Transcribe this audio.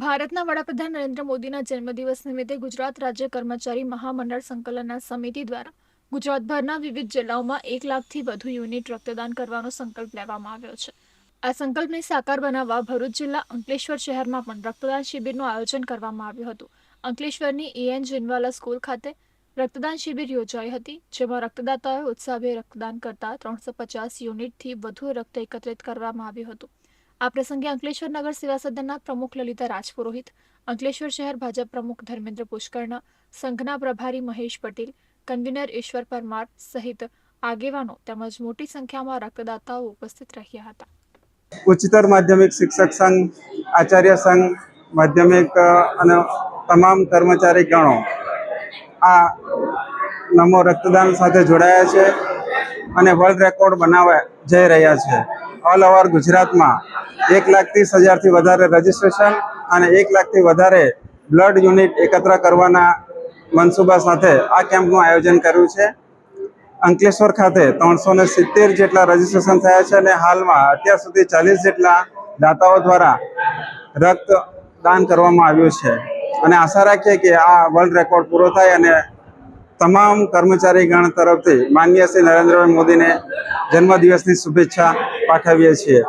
ભારતના વડાપ્રધાન નરેન્દ્ર મોદીના જન્મદિવસ નિમિત્તે ગુજરાત રાજ્ય કર્મચારી મહામંડળ સંકલનના સમિતિ દ્વારા ગુજરાતભરના વિવિધ જિલ્લાઓમાં એક લાખથી વધુ યુનિટ રક્તદાન કરવાનો સંકલ્પ લેવામાં આવ્યો છે. આ સંકલ્પને સાકાર બનાવવા ભરૂચ જિલ્લા અંકલેશ્વર શહેરમાં પણ રક્તદાન શિબિરનું આયોજન કરવામાં આવ્યું હતું. અંકલેશ્વરની એએન જિનવાલા સ્કૂલ ખાતે રક્તદાન શિબિર યોજાઈ હતી, જેમાં રક્તદાતાઓએ ઉત્સાહભેર રક્તદાન કરતા ત્રણસો પચાસ યુનિટથી વધુ રક્ત એકત્રિત કરવામાં આવ્યું હતું. આ પ્રસંગે અંકલેશ્વર નગર સેવા પ્રમુખ લલિતા રાજપુરોહિત, અંકલેશ્વર શહેર ભાજપ પ્રમુખ ધર્મેન્દ્ર પુષ્કરના, સંઘના પ્રભારી મહેશ પટેલ, કન્વીનર ઈશ્વર પરમાર સહિત આગેવાનો તેમજ મોટી સંખ્યામાં રક્તદાતાઓ ઉપસ્થિત રહ્યા હતા. ઉચ્ચતર માધ્યમિક શિક્ષક સંઘ, આચાર્ય સંઘ, માધ્યમિક અને તમામ કર્મચારી ગણો આ નમો રક્તદાન સાથે જોડાયા છે અને વર્લ્ડ રેકોર્ડ બનાવવા જઈ રહ્યા છે. ઓલ ઓવર ગુજરાતમાં એક લાખ ત્રીસ હજારથી વધારે રજીસ્ટ્રેશન અને એક લાખથી વધારે બ્લડ યુનિટ એકત્ર કરવાના મનસૂબા સાથે આ કેમ્પનું આયોજન કર્યું છે. અંકલેશ્વર ખાતે ત્રણસો ને સિત્તેર જેટલા રજીસ્ટ્રેશન થયા છે અને હાલમાં અત્યાર સુધી ચાલીસ જેટલા દાતાઓ દ્વારા રક્ત દાન કરવામાં આવ્યું છે. અને આશા રાખીએ કે આ વર્લ્ડ રેકોર્ડ પૂરો થાય અને તમામ કર્મચારી ગણ તરફથી માનનીય શ્રી નરેન્દ્રભાઈ મોદીને જન્મદિવસની શુભેચ્છા પાઠવીએ છીએ